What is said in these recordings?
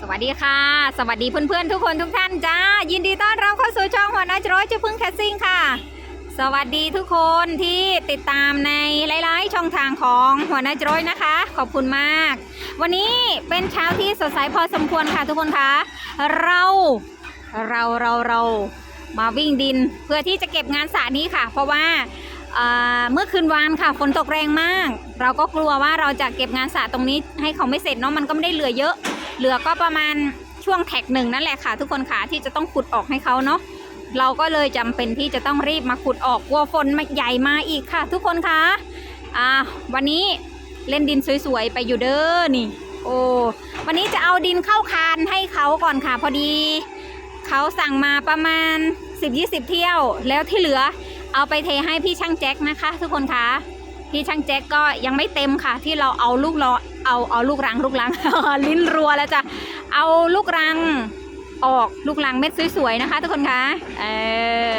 สวัสดีค่ะ สวัสดีเพื่อนๆทุกคนทุกท่านจ้า ยินดีต้อนรับเข้าสู่ช่องหัวหน้าจร้อยเจ้าพึ่งแคสซิ่งค่ะ สวัสดีทุกคนที่ติดตามในหลายๆ ช่องทางของหัวหน้าจร้อยนะคะ ขอบคุณมาก วันนี้เป็นเช้าที่สดใสพอสมควรค่ะทุกคนคะเราเราเราเรามาวิ่งดินเพื่อที่จะเก็บงานสระนี้ค่ะ เพราะว่าเอ่อเมื่อคืนวานค่ะฝนตกแรงมาก เราก็กลัวว่าเราจะเก็บงานสระตรงนี้ให้เขาไม่เสร็จเนาะมันก็ไม่ได้เหลือเยอะ เหลือก็ประมาณช่วงแท็กหนึ่งนั่นแหละค่ะ ทุกคนค่ะที่จะต้องขุดออกให้เขาเนาะเราก็เลยจำเป็นที่จะต้องรีบมาขุดออกกลัวฝนมาใหญ่มาอีกค่ะ ทุกคนคะอ่าวันนี้เล่นดินสวยๆไปอยู่เด้อนี่ โอ้วันนี้จะเอาดินเข้าคานให้เขาก่อนค่ะ พอดีเขาสั่งมาประมาณ 10-20 เที่ยว แล้วที่เหลือเอาไปเทให้พี่ช่างแจ็คนะคะ ทุกคนคะพี่ช่างแจ็คก็ยังไม่เต็มค่ะ ที่เราเอาลูกล้อ เอาเอาลูกรังลูกรัง ลิ้นรัวแล้วจ้ะเอาลูกรังออกลูกรังเม็ดสวยๆนะคะ ทุกคนคะเออ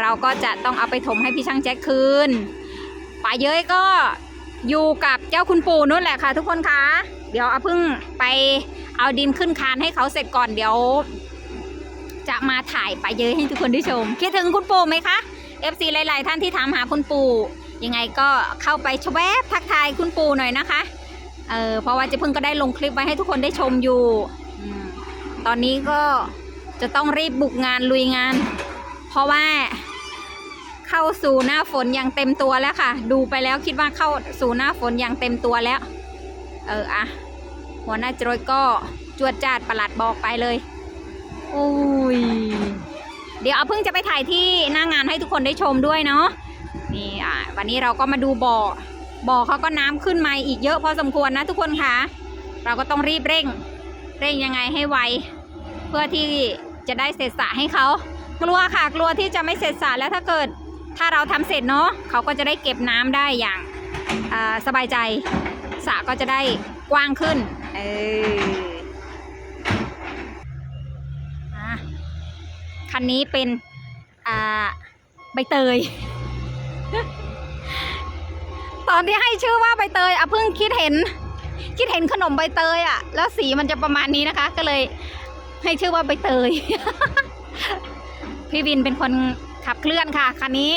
เราก็จะต้องเอาไปถมให้พี่ช่างแจ็คคืนป่าเย้ยก็อยู่กับเจ้าคุณปู่นู่นแหละค่ะ ทุกคนคะเดี๋ยวเอาพิ่งไปเอาดินขึ้นคานให้เขาเสร็จก่อนเดี๋ยว จะมาถ่ายไปเยอะให้ทุกคนได้ชมคิดถึงคุณปู่ไหมคะ FC หลาย ๆ ท่านที่ถามหาคุณปู่ยังไงก็เข้าไปชแวบทักทายคุณปู่หน่อยนะคะ เออเพราะว่าเจะเพิ่งก็ได้ลงคลิปไว้ให้ทุกคนได้ชมอยู่อมตอนนี้ก็จะต้องรีบบุกงานลุยงาน เพราะว่าเข้าสู่หน้าฝนอย่างเต็มตัวแล้วค่ะ ดูไปแล้วคิดว่าเข้าสู่หน้าฝนอย่างเต็มตัวแล้ว เอออะหัวหน้าจรยก็จวดจาดประหลัดบอกไปเลยโอ้ยเดี๋ยวเอาเพิ่งจะไปถ่ายที่หน้างานให้ทุกคนได้ชมด้วยเนาะนี่อะวันนี้เราก็มาดูบ่อ บ่อเขาก็น้ำขึ้นมาอีกเยอะพอสมควรนะทุกคนคะเราก็ต้องรีบเร่ง เร่งยังไงให้ไว เพื่อที่จะได้เสร็จสระให้เขา กลัวค่ะกลัวที่จะไม่เสร็จสระแล้วถ้าเกิดถ้าเราทำเสร็จเนาะเขาก็จะได้เก็บน้ำได้อย่างาสบายใจสระก็จะได้กว้างขึ้น เออคันนี้เป็นใบเตย ตอนที่ให้ชื่อว่าใบเตยอะเพิ่งคิดเห็น คิดเห็นขนมใบเตยอะ แล้วสีมันจะประมาณนี้นะคะ ก็เลยให้ชื่อว่าใบเตย พี่วินเป็นคนขับเคลื่อนค่ะคันนี้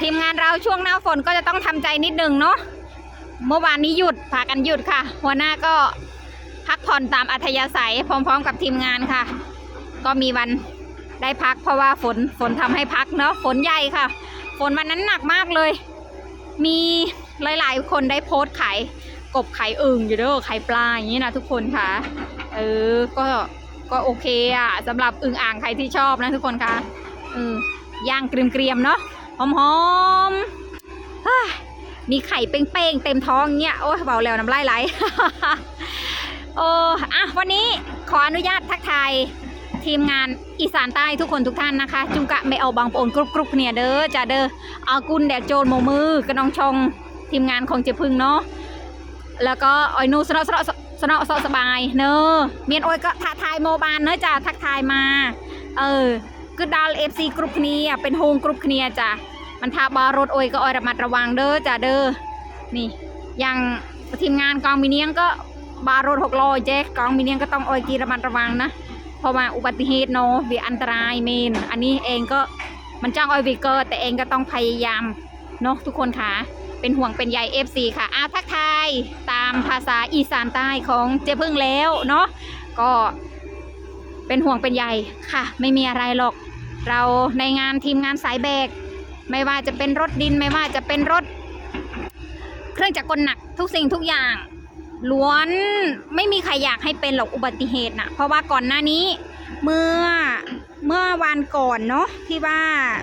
ทีมงานเราช่วงหน้าฝนก็จะต้องทำใจนิดนึงเนาะเมื่อวานนี้หยุดพากันหยุดค่ะ หัวหน้าก็พักผ่อนตามอัธยาศัยพร้อม ๆ กับทีมงานค่ะ ก็มีวันได้พักเพราะว่าฝนฝนทำให้พักเนาะฝนใหญ่ค่ะ ฝนวันนั้นหนักมากเลย มีหลายๆ คนได้โพสต์ขายกบขายอึ่งอยู่เด้อขายปลาอย่างนี้นะทุกคนค่ะ เออ ก็ก็โอเคอะสำหรับอึ่งอ่างใครที่ชอบนะทุกคนค่ะเออย่างเกรียมๆเนาะหอมๆเฮ้ยมีไข่เป้งๆเต็มท้องเงี้ยโอ้ยเบาแล้วน้ำลายไหลโอ้อะวันนี้ขออนุญาตทักทาย ทีมงานอีสานใต้ทุกคนทุกท่านนะคะ จุงกะไม่เอาบางปอนกรุบกรุบเนี่ยเด้อจ้าเด้ออากุลแดกโจนโมมือกระนองชองทีมงานของเจพึ่งเนาะแล้วก็ออยนูสนอสนอสนอสสบายเนอเมียนโอยก็ทักทายโมบานเนอะจ้าทักทายมา เออคือดาลเอฟซีกรุ๊ปนี้อะเป็นโฮงกรุ๊ปนี้จ้ะมันทาบารถโอยก็ออยระมัดระวังเด้อจ้าเด้อนี่อย่างทีมงานกองมิเนียงก็บารถหกล้อเจ๊กองมิเนียงก็ต้องออยกีระมัดระวังนะ เพราะว่าอุบัติเหตุเนาะวิอันตรายเมน อันนี้เองก็มันจ้างออยวิเกอร์แต่เองก็ต้องพยายามเนาะทุกคนค่ะ เป็นห่วงเป็นใย FC ค่ะอาทักทายตามภาษาอีสานใต้ของเจ๊พึ่งแล้วเนาะก็เป็นห่วงเป็นใยค่ะ ไม่มีอะไรหรอก เราในงานทีมงานสายแบก ไม่ว่าจะเป็นรถดินไม่ว่าจะเป็นรถ เครื่องจักรกลหนักทุกสิ่งทุกอย่าง ล้วนไม่มีใครอยากให้เป็นหรอกอุบัติเหตุนะเพราะว่าก่อนหน้านี้เมื่อเมื่อวันก่อนเนาะที่ว่า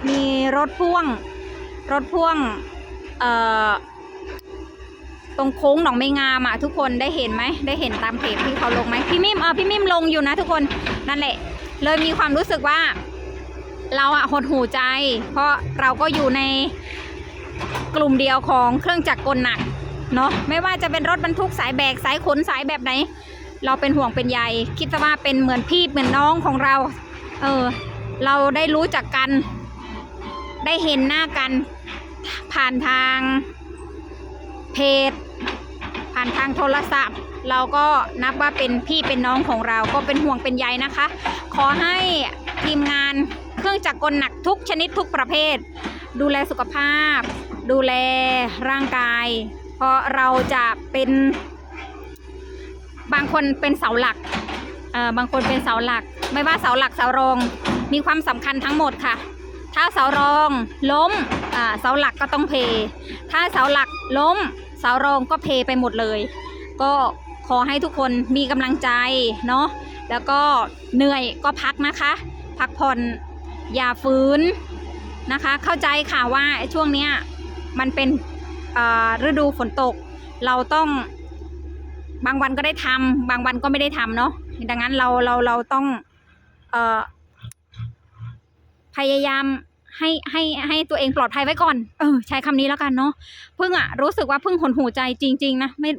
มีรถพ่วง รถพ่วงเอ่อตรงโค้งหนองไม่งามอะทุกคนได้เห็นไหมได้เห็นตามเพจที่เขาลงไหมพี่มิมเออพี่มิมลงอยู่นะทุกคนนั่นแหละ เลยมีความรู้สึกว่า เราอะหดหูใจ เพราะเราก็อยู่ในกลุ่มเดียวของเครื่องจักรกลหนัก เนาะไม่ว่าจะเป็นรถบรรทุกสายแบกสายขนสายแบบไหน เราเป็นห่วงเป็นใยคิดว่าเป็นเหมือนพี่เหมือนน้องของเรา เออ เราได้รู้จักกัน ได้เห็นหน้ากัน ผ่านทางเพจ ผ่านทางโทรศัพท์ เราก็นับว่าเป็นพี่เป็นน้องของเราก็เป็นห่วงเป็นใยนะคะ ขอให้ทีมงานเครื่องจักรกลหนักทุกชนิดทุกประเภท ดูแลสุขภาพ ดูแลร่างกาย เพราะเราจะเป็นบางคนเป็นเสาหลักเอ่อบางคนเป็นเสาหลัก ไม่ว่าเสาหลักเสารองมีความสำคัญทั้งหมดค่ะ ถ้าเสารองล้มอ่าเสาหลักก็ต้องเพ ถ้าเสาหลักล้ม เสารองก็เพไปหมดเลย ก็ขอให้ทุกคนมีกำลังใจเนาะแล้วก็เหนื่อยก็พักนะคะ พักผ่อนอย่าฝืนนะคะ เข้าใจค่ะว่าช่วงเนี้ยมันเป็น ฤดูฝนตก เราต้อง บางวันก็ได้ทำบางวันก็ไม่ได้ทำเนาะดังนั้นเราเราเราต้องเอพยายามให้ให้ให้ตัวเองปลอดภัยไว้ก่อน เออ ใช้คำนี้แล้วกันเนาะพึ่งอะรู้สึกว่าพึ่งหดหูใจจริง ๆ นะไม่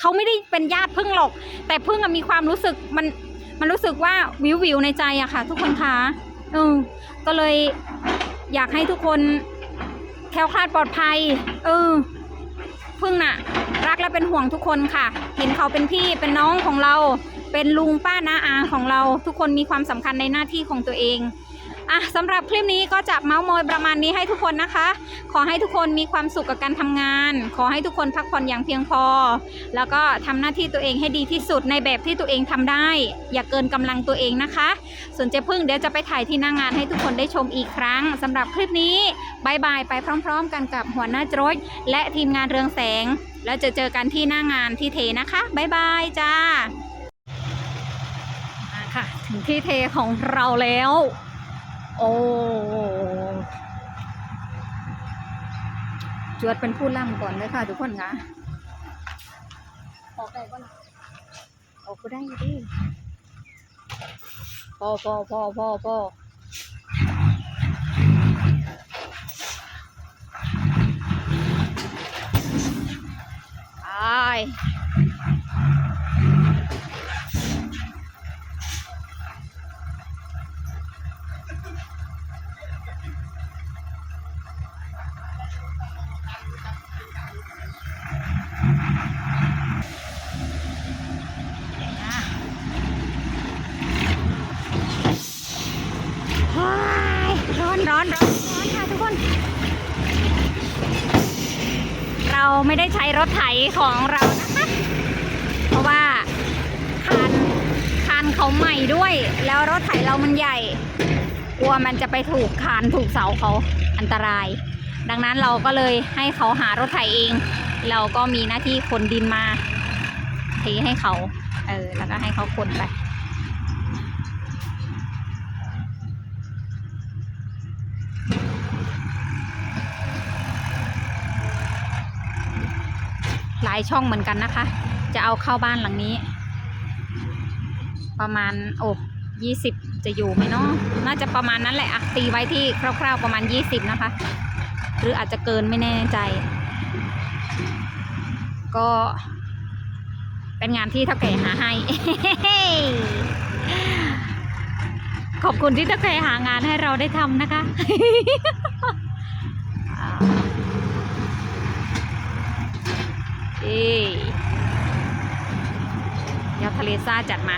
เขาไม่ได้เป็นญาติพึ่งหรอก แต่พึ่งอะมีความรู้สึกมันมันรู้สึกว่าวิววิวในใจอะค่ะ ทุกคนคะเออก็เลยอยากให้ทุกคน คล้วคลาดปลอดภัย เออ พึ่งน่ะ รักและเป็นห่วงทุกคนค่ะ เห็นเขาเป็นพี่เป็นน้องของเรา เป็นลุงป้าน้าอาของเรา ทุกคนมีความสำคัญในหน้าที่ของตัวเอง อะสำหรับคลิปนี้ก็จะเมาส์มอยประมาณนี้ให้ทุกคนนะคะ ขอให้ทุกคนมีความสุขกับการทำงาน ขอให้ทุกคนพักผ่อนอย่างเพียงพอ แล้วก็ทำหน้าที่ตัวเองให้ดีที่สุดในแบบที่ตัวเองทำได้ อย่าเกินกำลังตัวเองนะคะ ส่วนเจ๊พึ่งเดี๋ยวจะไปถ่ายที่หน้างงานให้ทุกคนได้ชมอีกครั้งสำหรับคลิปนี้บายบายไปพร้อม ๆ กันกับหัวหน้าโจยและทีมงานเรืองแสง แล้วจะเจอกันที่หน้างานที่เทนะคะบายบายจ้ามาค่ะถึงที่เทของเราแล้ว โอ้จวดเป็นผู้ล่ำก่อนเลยค่ะทุกคนคะออกได้ก็ออกก็ได้อยู่ดิพอพอพอพอพอไปว้าย ร้อนค่ะทุกคน เราไม่ได้ใช้รถไถของเรานะคะ เพราะว่าคานคานเขาใหม่ด้วย แล้วรถไถเรามันใหญ่ กลัวมันจะไปถูกคานถูกเสาเขาอันตราย ดังนั้นเราก็เลยให้เขาหารถไถเอง เราก็มีหน้าที่ขนดินมาเทให้เขา เออ แล้วก็ให้เขาขนไปายช่องเหมือนกันนะคะ จะเอาเข้าบ้านหลังนี้ ประมาณโอบยี่สิบจะอยู่ไหมเนาะน่าจะประมาณนั้นแหละอะตีไว้ที่คร่าว ๆประมาณยี่สิบนะคะ หรืออาจจะเกินไม่แน่ใจ ก็เป็นงานที่เท่าแก่หาให้ ขอบคุณที่เท่าแก่หางานให้เราได้ทำนะคะ อ่า เอ้ยเดี๋ยวทะเลซ่าจัดมา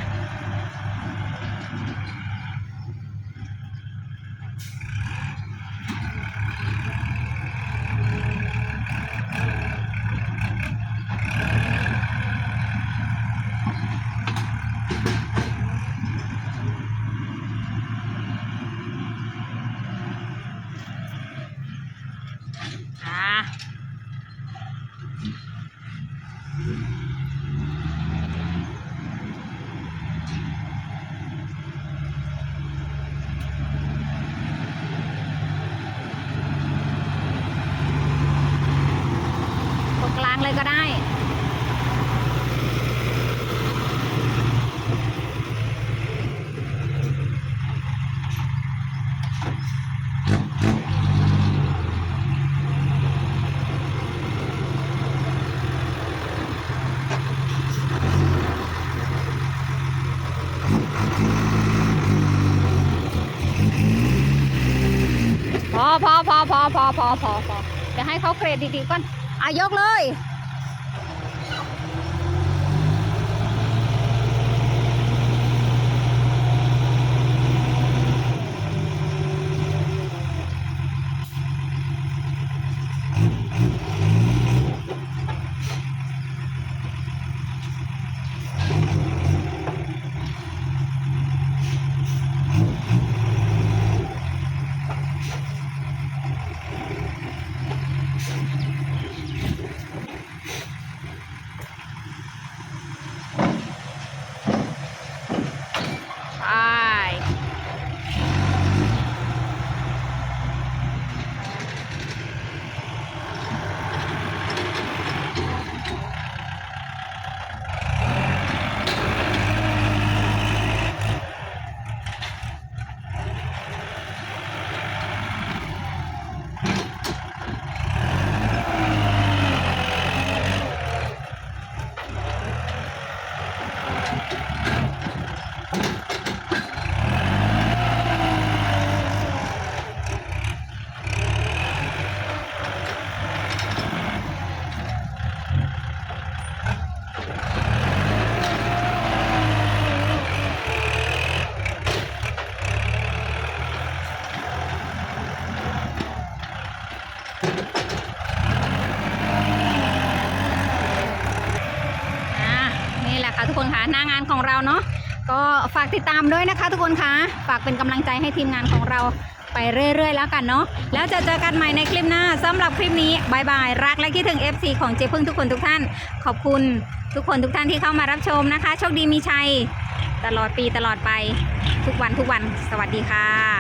พอพอพอพอพอพอพอจะให้เขาเกรดดีๆก่อนอายกเลย คะทุกคนคะหน้างานของเราเนาะก็ฝากติดตามด้วยนะคะ ทุกคนคะฝากเป็นกำลังใจให้ทีมงานของเราไปเรื่อย ๆ แล้วกันเนาะแล้วจะเจอกันใหม่ในคลิปหน้าสำหรับคลิปนี้บายบายรักและคิดถึง FC ของเจ๊พึ่งทุกคนทุกท่าน ขอบคุณทุกคนทุกท่านที่เข้ามารับชมนะคะ โชคดีมีชัย ตลอดปีตลอดไปทุกวันทุกวัน สวัสดีค่ะ